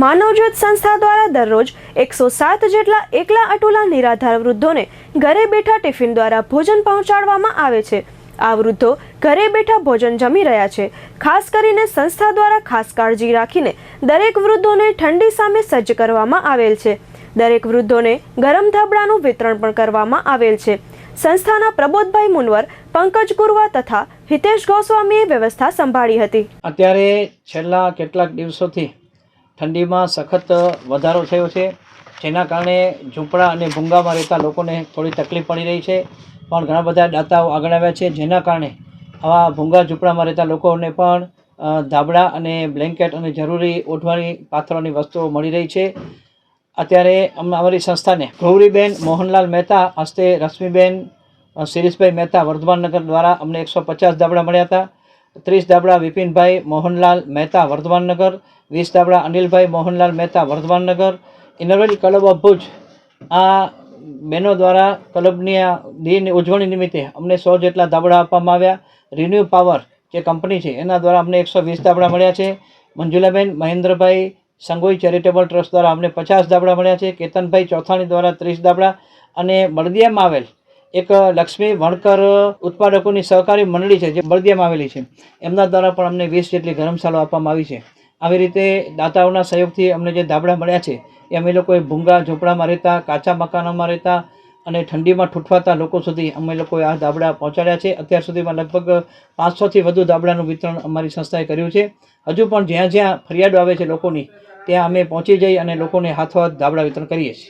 માનવજ્યોત સંસ્થા દ્વારા દરરોજ એકસો સાત જેટલા એકલા અટુલા નિરાધાર વૃદ્ધોને ઘરે બેઠા ટિફિન દ્વારા ભોજન પહોંચાડવામાં આવે છે. આ વૃદ્ધો ઘરે બેઠા ભોજન જમી રહ્યા છે. ખાસ કરીને સંસ્થા દ્વારા ખાસ કાળજી રાખીને દરેક વૃદ્ધોને ઠંડી સામે સજ્જ કરવામાં આવેલ છે. દરેક વૃદ્ધોને ગરમ ધાબળાનું વિતરણ પણ કરવામાં આવેલ છે. સંસ્થાના પ્રબોધભાઈ મુનવર, પંકજ ગુરવા તથા હિતેશ ગોસ્વામીએ વ્યવસ્થા સંભાળી હતી. અત્યારે છેલ્લા કેટલાક દિવસોથી ઠંડીમાં સખત વધારો થયો છે. જેના કારણે ઝૂંપડા અને ભૂંગામાં રહેતા લોકોને થોડી તકલીફ પડી રહી છે. પણ ઘણા બધા દાતાઓ આગળ આવ્યા છે. જેના કારણે આવા ભૂંગા ઝૂંપડામાં રહેતા લોકોને પણ ધાબળા અને બ્લેન્કેટ અને જરૂરી ઓઢવાની પાથરવાની વસ્તુઓ મળી રહી છે. અત્યારે અમ- અમારી સંસ્થાને ગૌરીબેન મોહનલાલ મહેતા હસ્તે રશ્મિબેન શિરીષભાઈ મહેતા વર્ધમાનનગર દ્વારા અમને એકસો પચાસ દાબડા મળ્યા હતા. ત્રીસ દાબડા વિપિનભાઈ મોહનલાલ મહેતા વર્ધમાનનગર, વીસ દાબડા Anilbhai Mohanlal Mehta Vardhmannagar Inner Wheel Club of Bhuj. આ બહેનો દ્વારા ક્લબની આ દિન ઉજવણી નિમિત્તે અમને સો જેટલા દાબડા આપવામાં આવ્યા. રિન્યુ પાવર જે કંપની છે, એના દ્વારા અમને એકસો વીસ દાબડા મળ્યા છે. મંજુલાબેન, મહેન્દ્રભાઈ સંગોઈ ચેરિટેબલ ટ્રસ્ટ દ્વારા અમને પચાસ દાબડા મળ્યા છે. કેતનભાઈ ચોથાણી દ્વારા ત્રીસ દાબડા અને બળદિયામાં આવેલ એક લક્ષ્મી વણકર ઉત્પાદકોની સહકારી મંડળી છે, જે બળદિયામાં આવેલી છે. એમના દ્વારા પણ અમને વીસ જેટલી ગરમશાળો આપવામાં આવી છે. આવી રીતે દાતાઓના સહયોગથી અમને જે દાબડા મળ્યા છે એ અમે લોકોએ ભૂંગા ઝૂંપડામાં રહેતા, કાચા મકાનોમાં રહેતા અને ઠંડીમાં ઠૂંઠવાતા લોકો સુધી અમે લોકોએ આ દાબડા પહોંચાડ્યા છે. અત્યાર સુધીમાં લગભગ પાંચસોથી વધુ દાબડાનું વિતરણ અમારી સંસ્થાએ કર્યું છે. હજુ પણ જ્યાં જ્યાં ફરિયાદો આવે છે લોકોની, ત્યાં અમે પહોંચી જઈ અને લોકોને હાથોહાથ દાબડા વિતરણ કરીએ છીએ.